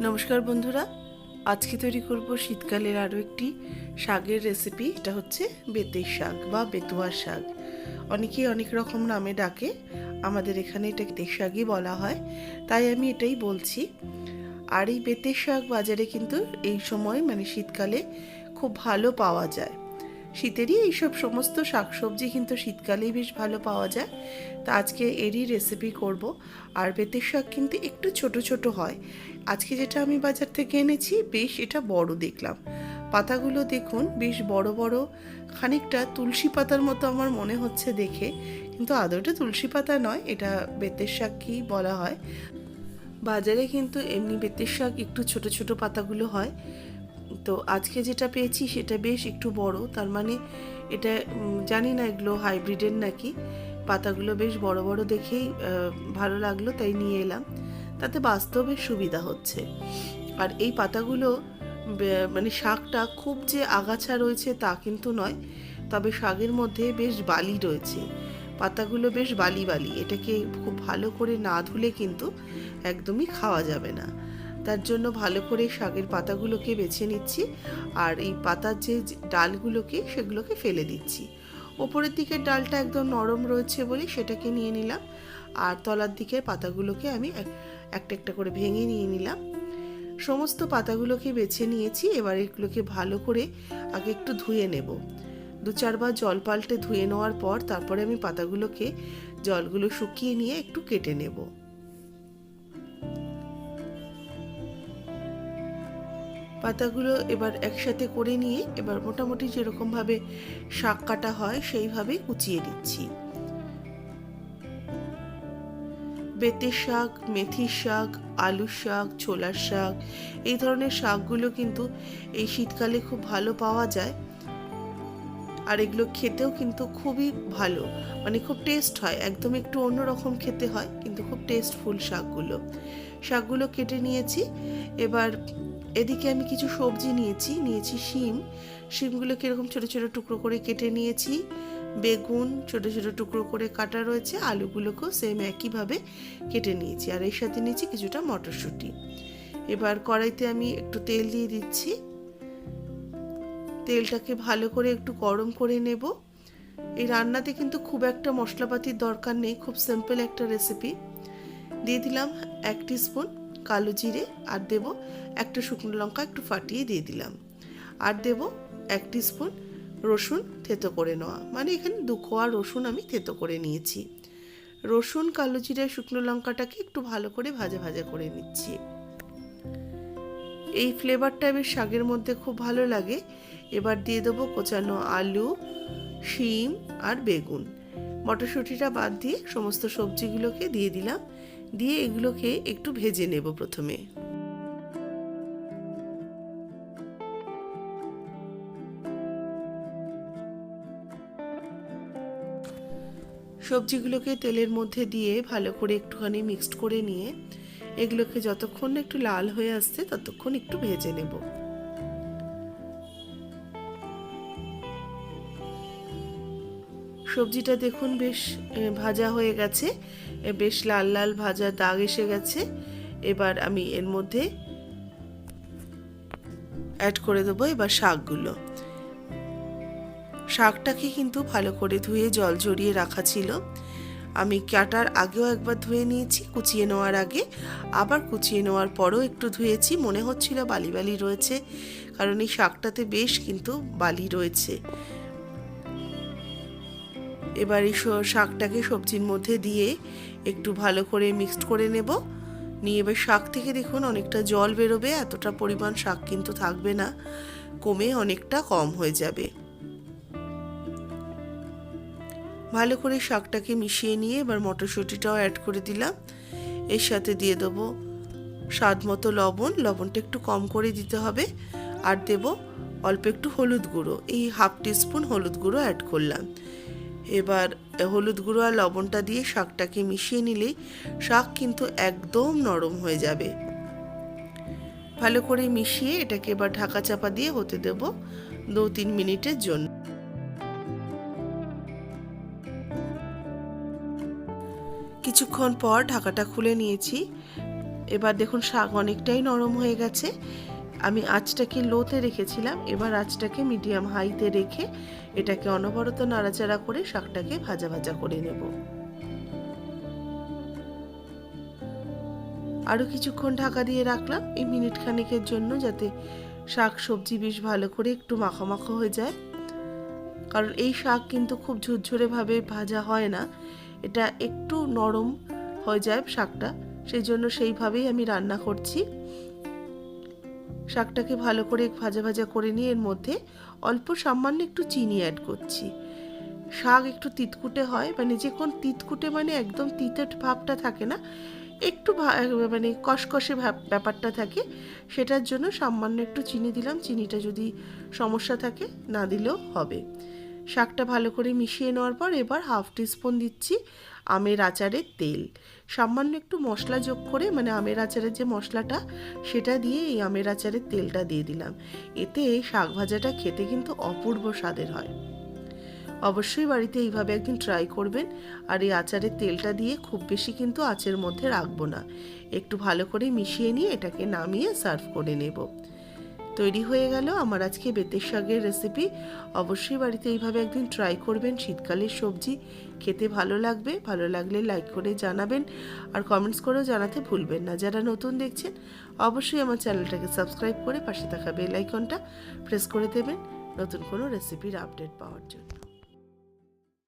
নমস্কার বন্ধুরা, আজকে তৈরি করব শীতকালের আরও একটি শাকের রেসিপি এটা হচ্ছে বেতের শাক বা বেতুয়ার শাক। অনেকেই অনেক রকম নামে ডাকে, আমাদের এখানে এটা বেতের শাকই বলা হয়, তাই আমি এটাই বলছি। আর এই বেতের শাক বাজারে কিন্তু এই সময় মানে শীতকালে খুব ভালো পাওয়া যায়। শীতেরই এইসব সমস্ত শাকসবজি কিন্তু শীতকালেই বেশ ভালো পাওয়া যায়, তা আজকে এরই রেসিপি করব। আর বেতের শাক কিন্তু একটু ছোট ছোট হয় আজকে যেটা আমি বাজার থেকে এনেছি, বেশ এটা বড় দেখলাম। পাতাগুলো দেখুন, বেশ বড় বড়। খানিকটা তুলসী পাতার মতো আমার মনে হচ্ছে দেখে। কিন্তু আদৌটা তুলসী পাতা নয়, এটা বেতের শাকই বলা হয়। বাজারে কিন্তু এমনি বেতের শাক, একটু ছোট ছোট পাতাগুলো হয়। তো আজকে যেটা পেয়েছি, সেটা বেশ একটু বড়। তার মানে এটা জানি না এগুলো হাইব্রিডের নাকি। পাতাগুলো বেশ বড় বড় দেখেই ভালো লাগল, তাই নিয়ে এলাম। তাতে বাস্তবে সুবিধা হচ্ছে। আর এই পাতাগুলো মানে শাকটা খুব যে আগাছা রয়েছে তা কিন্তু নয়, তবে শাকের মধ্যে বেশ বালি রয়েছে। পাতাগুলো বেশ বালি বালি, এটাকে খুব ভালো করে না ধুলে কিন্তু একদমই খাওয়া যাবে না। তার জন্য ভালো করে শাকের পাতাগুলোকে বেছে নিচ্ছি, আর এই পাতার যে ডালগুলোকে সেগুলোকে ফেলে দিচ্ছি। ওপরের দিকের ডালটা একদম নরম রয়েছে বলে সেটাকে নিয়ে নিলাম, আর তলার দিকের পাতাগুলোকে আমি একটা একটা করে ভেঙে নিয়ে নিলাম। সমস্ত পাতাগুলোকে বেছে নিয়েছি, এবার এগুলোকে ভালো করে আগে একটু ধুয়ে নেব। দু চারবার জল পাল্টে ধুয়ে নেওয়ার পর তারপরে আমি পাতাগুলোকে, জলগুলো শুকিয়ে নিয়ে একটু কেটে নেব। পাতাগুলো এবার একসাথে করে নিয়ে, এবার মোটামুটি যেরকমভাবে শাক কাটা হয়, সেইভাবে কুচিয়ে দিচ্ছি বেতের শাক মেথির শাক আলুর শাক, ছোলার শাক, এই ধরনের শাকগুলো কিন্তু এই শীতকালে খুব ভালো পাওয়া যায়। আর এগুলো খেতেও কিন্তু খুবই ভালো। মানে খুব টেস্ট হয়, একদম একটু অন্যরকম খেতে হয়, কিন্তু খুব টেস্টফুল শাকগুলো। শাকগুলো কেটে নিয়েছি। এবার এদিকে আমি কিছু সবজি নিয়েছি নিয়েছি শিম। শিমগুলোকে এরকম ছোটো ছোটো টুকরো করে কেটে নিয়েছি। বেগুন, ছোটো ছোটো টুকরো করে কাটা রয়েছে, আলুগুলোকেও সেম একইভাবে কেটে নিয়েছি। আর এর সাথে নিয়েছি কিছুটা মটরশুঁটি। এবার কড়াইতে আমি একটু তেল দিয়ে দিচ্ছি। তেলটাকে ভালো করে একটু গরম করে নেব। এই রান্নাতে কিন্তু খুব একটা মশলাপাতির দরকার নেই, খুব সিম্পল একটা রেসিপি দিয়ে দিলাম এক স্পুন কালো জিরে আর দেব একটা শুকনো লঙ্কা একটু ফাটিয়ে দিয়ে দিলাম। আর দেব এক স্পুন রসুন থেতো করে নেওয়া। মানে এখানে দু কোয়া রসুন আমি থেতো করে নিয়েছি। রসুন, কালো জিরে, শুকনো লঙ্কাটাকে একটু ভালো করে ভাজা ভাজা করে নিচ্ছি। এই ফ্লেভারটা বেশ শাকের মধ্যে খুব ভালো লাগে। এবার দিয়ে দেবো কোচানো আলু, শিম আর বেগুন। মটরশুঁটিটা বাদ দিয়ে সমস্ত সবজিগুলোকে দিয়ে দিলাম। দিয়ে এগুলোকে একটু ভেজে নেব প্রথমে। সবজিগুলোকে তেলের মধ্যে দিয়ে ভালো করে একটুখানি মিক্সড করে নিয়ে এগুলোকে যতক্ষণ একটু লাল হয়ে আসছে ততক্ষণ একটু ভেজে নেব। সবজিটা দেখুন বেশ ভাজা হয়ে গেছে বেশ লাল লাল ভাজা দাগ এসে গেছে। এবার আমি এর মধ্যে অ্যাড করে দেবো এবার শাকগুলো। শাকটাকে কিন্তু ভালো করে ধুয়ে জল জড়িয়ে রাখা ছিল। আমি কাটার আগেও একবার ধুয়ে নিয়েছি, কুচিয়ে নেওয়ার আগে। আবার কুচিয়ে নেওয়ার পরও একটু ধুয়েছি, মনে হচ্ছিল বালি বালি রয়েছে, কারণ এই শাকটাতে বেশ কিন্তু বালি রয়েছে। এবার এই শাকটাকে সবজির মধ্যে দিয়ে একটু ভালো করে মিক্সড করে নেব। নিয়ে এবার শাক থেকে দেখুন, অনেকটা জল বেরোবে, এতটা পরিমাণ শাক কিন্তু থাকবে না, কমে অনেকটা কম হয়ে যাবে। ভালো করে শাকটাকে মিশিয়ে নিয়ে এবার মটরশুঁটিটাও অ্যাড করে দিলাম। এর সাথে দিয়ে দেবো স্বাদ মতো লবণ। লবণটা একটু কম করে দিতে হবে। আর দেব অল্প একটু হলুদ গুঁড়ো। এই হাফ টিস্পুন হলুদ গুঁড়ো অ্যাড করলাম। এবার হলুদ গুঁড়ো আর লবণটা দিয়ে শাকটাকে মিশিয়ে নিলেই শাক কিন্তু একদম নরম হয়ে যাবে। ভালো করে মিশিয়ে এটাকে এবার ঢাকা চাপা দিয়ে হতে দেব দু তিন মিনিটের জন্য। কিছুক্ষণ পর ঢাকাটা খুলে নিয়েছি। এবার দেখুন শাক অনেকটাই নরম হয়ে গেছে। আমি আঁচটাকে লোতে রেখেছিলাম, এবার আঁচটাকে মিডিয়াম হাইতে রেখে এটাকে অনবরত নাড়াচাড়া করে শাকটাকে ভাজা ভাজা করে নেব। আরও কিছুক্ষণ ঢাকা দিয়ে রাখলাম, এই মিনিট খানেকের জন্য যাতে শাক সবজি বেশ ভালো করে একটু মাখা হয়ে যায়। কারণ এই শাক কিন্তু খুব ঝুরঝুরেভাবে ভাজা হয় না। এটা একটু নরম হয়ে যায় শাকটা, সেই জন্য সেইভাবেই আমি রান্না করছি। শাকটাকে ভালো করে ভাজা ভাজা করে নিয়ে এর মধ্যে অল্প সামান্য একটু চিনি অ্যাড করছি। শাক একটু তিতকুটে হয় মানে যে কোন তিতকুটে মানে একদম তিতের ভাবটা থাকে না, একটু মানে কষকষে ব্যাপারটা থাকে, সেটার জন্য সামান্য একটু চিনি দিলাম, চিনিটা যদি সমস্যা থাকে না দিলেও হবে। শাকটা ভালো করে মিশিয়ে নেওয়ার পর এবার হাফ টিস্পুন দিচ্ছি আমের আচারের তেল। সামান্য একটু মশলা যোগ করে মানে আমের আচারের যে মশলাটা, সেটা দিয়ে এই আমের আচারের তেলটা দিয়ে দিলাম। এতে শাক ভাজাটা খেতে কিন্তু অপূর্ব স্বাদের হয়। অবশ্যই বাড়িতে এইভাবে একদিন ট্রাই করবেন। আর এই আচারের তেলটা দিয়ে খুব বেশি কিন্তু আঁচের মধ্যে রাখব না। একটু ভালো করে মিশিয়ে নিয়ে এটাকে নামিয়ে সার্ভ করে নেব। তৈরি হয়ে গেল আমার আজকে বেতের শাকের রেসিপি অবশ্যই বাড়িতে এইভাবে একদিন ট্রাই করবেন। শীতকালের সবজি খেতে ভালো লাগবে। ভালো লাগলে লাইক করে জানাবেন। আর কমেন্টস করেও জানাতে ভুলবেন না। যারা নতুন দেখছেন, অবশ্যই আমার চ্যানেলটাকে সাবস্ক্রাইব করে পাশে থাকা বেল আইকনটা প্রেস করে দেবেন। নতুন কোনো রেসিপির আপডেট পাওয়ার জন্য।